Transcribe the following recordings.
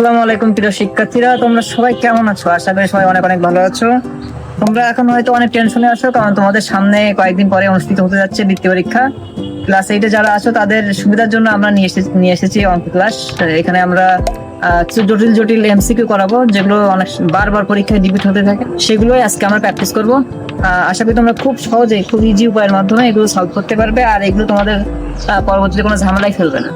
আসসালামু আলাইকুম প্রিয় শিক্ষার্থীরা, তোমরা সবাই কেমন আছো? আশা করি সবাই অনেক অনেক ভালো আছো। তোমরা এখন হয়তো অনেক টেনশনে আছো, কারণ তোমাদের সামনে কয়েকদিন পরে অনুষ্ঠিত হতে যাচ্ছে বৃত্তি পরীক্ষা। ক্লাস এইটে যারা আছো, তাদের সুবিধার জন্য আমরা নিয়ে এসেছি অঙ্ক ক্লাস এখানে আমরা জটিল জটিল এমসিকিউ করাবো, যেগুলো অনেক বারবার পরীক্ষায় হতে থাকে। সেগুলোই আজকে আমরা প্র্যাকটিস করব। আশা করি তোমরা খুব সহজে খুব ইজি উপায়ের মাধ্যমে এগুলো সলভ করতে পারবে, আর এগুলো তোমাদের পরবর্তীতে কোনো ঝামেলাই ফেলবে না।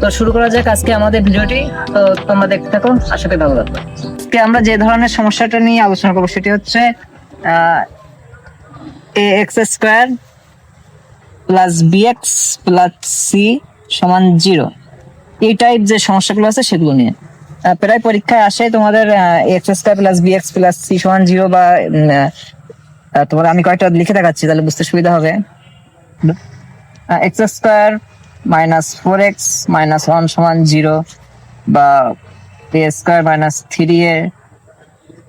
তো শুরু করা যাক আজকে আমাদের ভিডিওটি। তো তোমরা দেখতে থাকো, আশা করি ভালো লাগবে। আজকে আমরা যে ধরনের সমস্যাটা নিয়ে আলোচনা করব সেটি হচ্ছে A X square plus B X plus C সমান জিরো এই টাইপ যে সমস্যাগুলো আছে সেগুলো নিয়ে। প্রায় পরীক্ষায় আসে তোমাদের X square plus B X plus C সমান জিরো বা তোমার আমি কয়েকটা লিখে দেখাচ্ছি, তাহলে বুঝতে সুবিধা হবে। X square minus four X minus one সমান জিরো বা A square minus three A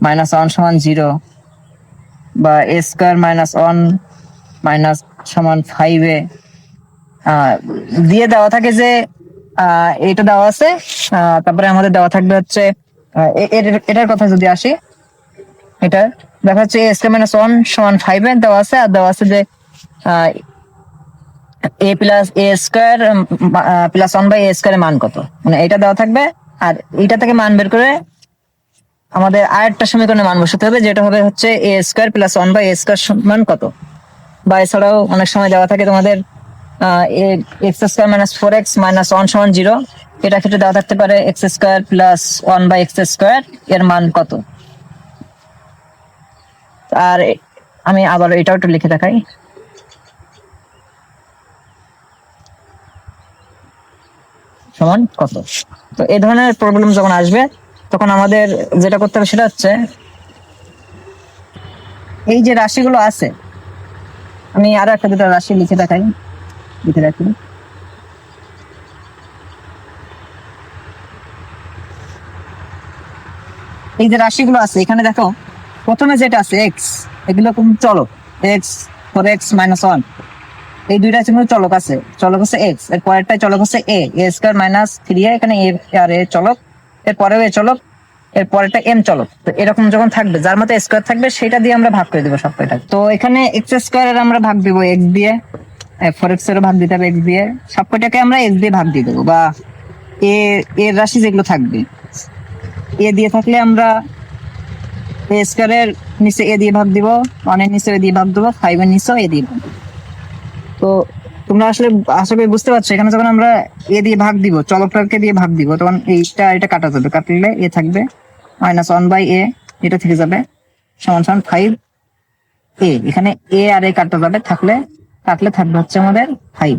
minus one সমান জিরো বা A square minus one minus সমান ফাইভ এ। দিয়ে দেওয়া থাকে যে এটা দেওয়া আছে। তারপরে আমাদের দেওয়া থাকবে হচ্ছে এটার কথা যদি আসি, এটা দেখা যাচ্ছে এ স্কোয়ার মাইনাস ওয়ান সমান ফাইভ এ দেওয়া আছে, আর দেওয়া আছে যে A plus A square plus one by A স্কোয়ারের মান কত? মানে এটা দেওয়া থাকবে, আর এটা থেকে মান বের করে আমাদের আরেকটা সমীকরণে মান বসাতে হবে, যেটা হবে হচ্ছে A square plus one by A square মান কত? বা এছাড়াও অনেক সময় দেওয়া থাকে তোমাদের X square minus four X minus one সমান জিরো এটা ক্ষেত্রে দেওয়া থাকতে পারে X square plus one by X square এর মান কত? আর আমি আবার এটাও একটু লিখে দেখাই। সমান কত? তো এই ধরনের প্রবলেম যখন আসবে, তখন আমাদের যেটা করতে হবে সেটা হচ্ছে, এই যে রাশিগুলো আছে, আমি আরও একটা দুটো রাশি লিখে দেখাই, লিখে রাখি। এই যে রাশিগুলো আছে, এখানে দেখো, প্রথমে যেটা আছে এক্স এগুলো চলো X four X minus one এই দুইটা কিন্তু চলক আছে। চলক হচ্ছে এক্সের পরেরটা চলক হচ্ছে A A square minus three এখানে এ আর এ চলক। এর পরেও এ চলক, এর পরেরটা এম চলক। তো এরকম যখন থাকবে, যার মতো স্কোয়ার থাকবে, সেটা দিয়ে আমরা ভাগ করে দেবো সব কয়টা তো এখানে এক্স স্কোয়ার আমরা ভাগ দিব এক্স দিয়ে ফোর এক্স এরও ভাগ দিতে হবে এক্স দিয়ে। সব কয়টাকে আমরা এক্স দিয়ে ভাগ দিয়ে দেবো, বা এ এর রাশি যেগুলো থাকবে। এ দিয়ে থাকলে আমরা এ স্কোয়ারের নিচে এ দিয়ে ভাগ দিব ওয়ানের নিচে এ দিয়ে ভাগ দেবো ফাইভের নিচেও এ দিয়ে ভাগ। তো তোমরা আসলে, আশা করি বুঝতে পারছ, এখানে যখন আমরা এ দিয়ে ভাগ দিব চলকটাকে দিয়ে ভাগ দিব, তখন এইটা, এটা কাটা যাবে। কাটলে এ থাকবে মাইনাস ওয়ান বাই এ এটা থেকে যাবে, সমান সমান ফাইভ এ এখানে এ আর এ কাটা যাবে, থাকলে, কাটলে থাকবে হচ্ছে আমাদের ফাইভ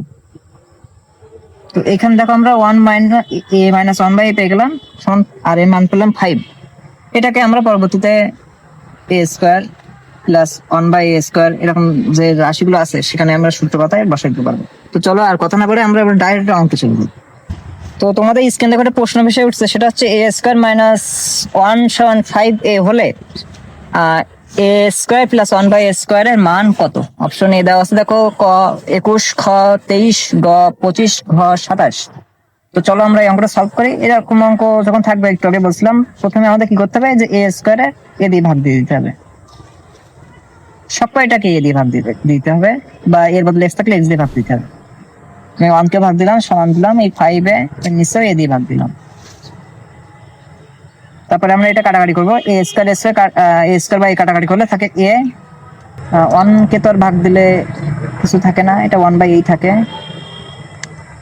তো এখানে দেখো আমরা one minus A minus one by A পেয়ে গেলাম, সমান আর এ মান পেলাম ফাইভ এটাকে আমরা পরবর্তীতে A square plus one by A square, এরকম যে রাশিগুলো আছে, সেখানে আমরা সূত্র কথায় বসাই দিতে পারব। তো চলো আর কথা না বলে আমরা এবার ডাইরেক্ট অঙ্কে চলে যাই। তো তোমাদের স্ক্রিন দেখে, একটা প্রশ্ন ভেসে উঠছে, সেটা হচ্ছে এ স্কোয়ার মাইনাস ওয়ান সমান ফাইভ এ হলে A square plus one by A স্কোয়ারের মান কত? অপশন এ দেওয়া আছে, দেখো, ক, একুশ, খ, তেইশ, গ, পঁচিশ, ঘ, সাতাশ। তো চলো আমরা এই অঙ্কটা সলভ করি। এরকম অঙ্ক যখন থাকবে, একটু আগে বলছিলাম, প্রথমে আমাদের কি করতে হবে? যে এ স্কোয়ারে এ দিয়ে ভাগ দিয়ে দিতে হবে। সব কয়টাকে এ দিয়ে ভাগ দিতে দিতে হবে বা এর বদলে এক্স থাকলে এক্স দিয়ে ভাগ দিতে হবে। আমি ওয়ানকে ভাগ দিলাম, সমান দিলাম, এই ফাইভে নিশ্চয়ই এ দিয়ে ভাগ দিলাম। তারপরে আমরা এটা কাটাকাটি করব। এ স্কোয়ার এ এ স্কোয়ার বা এ কাটাকাটি করলে থাকে এ ওয়ানকে তো আর ভাগ দিলে কিছু থাকে না, এটা ওয়ান বাই এই থাকে।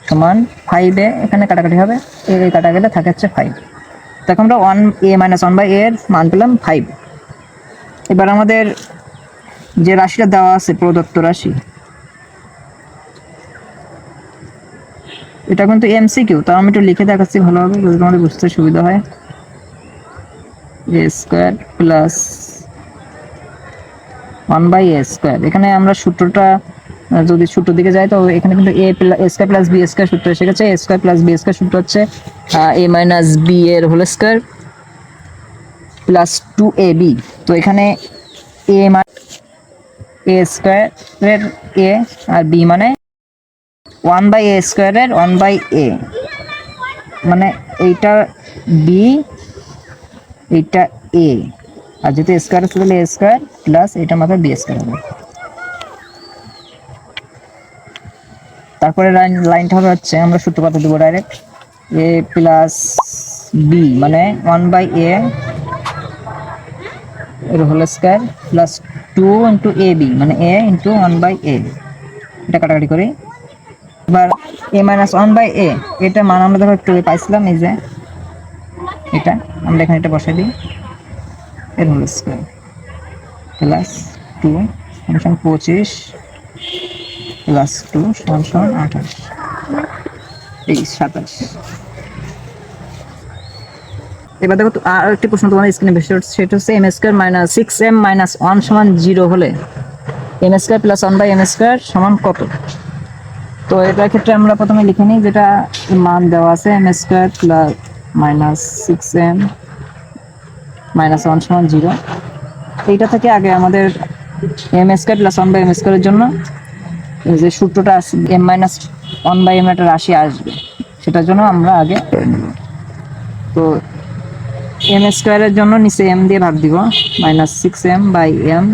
সমান ফাইভ এখানে কাটাকাটি হবে এ কাটা গেলে থাকে হচ্ছে ফাইভ তখন আমরা one A minus one by এর মান পেলাম ফাইভ এবার আমাদের যে রাশিটা দেওয়া আছে প্রদত্ত রাশি। এটা কিন্তু এমসিকিউ তাও আমি একটু লিখে দেখাচ্ছি ভালো হবে যদি তোমাদের বুঝতে সুবিধা হয়। A square plus one by a square এখানে আমরা সূত্রটা যদি সূত্র দিকে যাই, তো এখানে কিন্তু a square plus b square সূত্র এসে গেছে। A square plus b square সূত্র হচ্ছে এ মাইনাস বি এর whole square plus two a b তো এখানে এ মানে এ স্কোয়ারের এ আর বি মানে ওয়ান বাই এ স্কোয়ারের ওয়ান বাই এ মানে এইটা বি এটা এ আর যেহেতু স্কোয়ার আছে, তাহলে এ স্কোয়ার প্লাস এটা মাথায় বি স্কোয়ার হবে। তারপরে লাইন লাইনটা হবে হচ্ছে আমরা সূত্র কত দেবো ডাইরেক্ট এ প্লাস বি মানে ওয়ান বাই এ এর whole square plus two into a b মানে a into one by a এটা কাটাকাটি করি। এবার a minus one by a এটা মান আমরা দেখো একটু পাইছিলাম, এই যে এটা। আমরা এখানে এটা বসাই দিই। এর whole square. Plus two function পঁচিশ, প্লাস টু সমান সমান আঠাশ। এই সাতাশ। এবার দেখো আর একটি প্রশ্ন তোমাদের স্ক্রিনে ভেসে উঠছে সেটা হচ্ছে m square minus six m minus one সমান জিরো হলে m square plus one by m square সমান কত? তো এটার ক্ষেত্রে আমরা প্রথমে লিখে নিই যেটা মান দেওয়া আছে m square plus minus six m minus one সমান জিরো এইটা থেকে আগে আমাদের m square plus one by m স্কোয়ারের জন্য যে সূত্রটা m minus one by m একটা রাশি আসবে, সেটার জন্য আমরা আগে তো স্কোয়ারের জন্য নিচে এম দিয়ে ভাগ দিব minus six m by m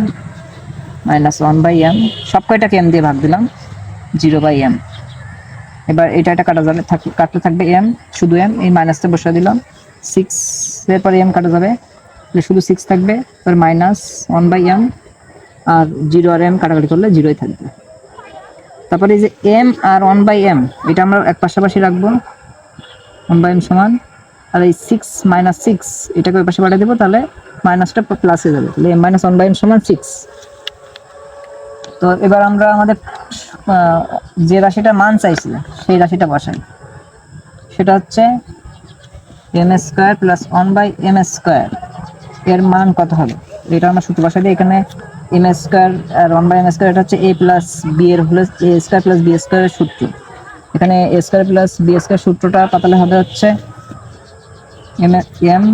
minus one by m সব কয়টাকে এম দিয়ে ভাগ দিলাম? জিরো বাই এম এবার এটা এটা কাটা যাবে কাটতে থাকবে এম শুধু এম এই মাইনাসটা বসে দিলাম। সিক্স এর পরে এম কাটা যাবে শুধু সিক্স থাকবে, এবার মাইনাস ওয়ান বাই এম আর জিরো আর এম কাটাকাটি করলে জিরোই থাকবে। তারপরে এই যে এম আর ওয়ান বাই এম এটা আমরা এক পাশাপাশি রাখব। ওয়ান বাই এম সমান আর এই সিক্স মাইনাস সিক্স এটাকে ওই পাশে পাঠিয়ে দেবো, তাহলে মাইনাসটা প্লাস হয়ে যাবে। তাহলে m minus one by m সমান সিক্স তো এবার আমরা আমাদের যে রাশিটা মান চাইছি সেই রাশিটা বসাই। সেটা হচ্ছে m square plus one by m square এর মান কত হবে? এটা আমরা সূত্র বসাই দিই, এখানে এম স্কোয়ার আর ওয়ান বাই এম স্কোয়ার এটা হচ্ছে এ প্লাস বি এর হলে এ স্কোয়ার প্লাস বি স্কোয়ারের সূত্র। এখানে a square plus b square সূত্রটা পাতালে হবে হচ্ছে m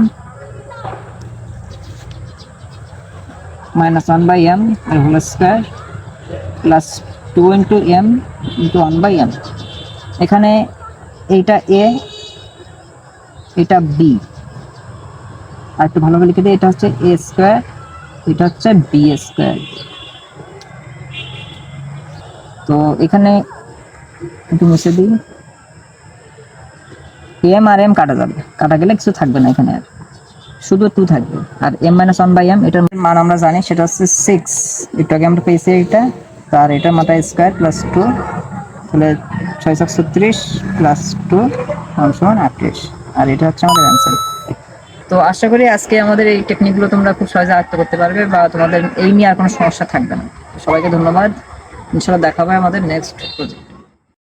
minus one by m এর whole square plus two into m into one by m এখানে এইটা এ এটা বি আর একটু ভালোভাবে লিখে দিই, এটা হচ্ছে এ স্কোয়ার এটা হচ্ছে বি স্কোয়ার তো এখানে একটু মুছে দিই। এম আর এম কাটা যাবে। কাটা গেলে কিছু থাকবে না এখানে আর। শুধু টু থাকবে। আর m minus one by m এটার মান আমরা জানি, সেটা হচ্ছে সিক্স একটু আগে আমরা পেয়েছি এটা আর এটার মাথায় স্কোয়ার প্লাস টু তাহলে ছয় সাত ছত্রিশ প্লাস টু সমান আটত্রিশ। আর এটা হচ্ছে আমাদের অ্যান্সার তো আশা করি আজকে আমাদের এই টেকনিকগুলো তোমরা খুব সহজে আয়ত্ত করতে পারবে বা তোমাদের এই নিয়ে আর কোনো সমস্যা থাকবে না। সবাইকে ধন্যবাদ। ইনশাল্লাহ দেখা হবে আমাদের নেক্সট প্রজেক্ট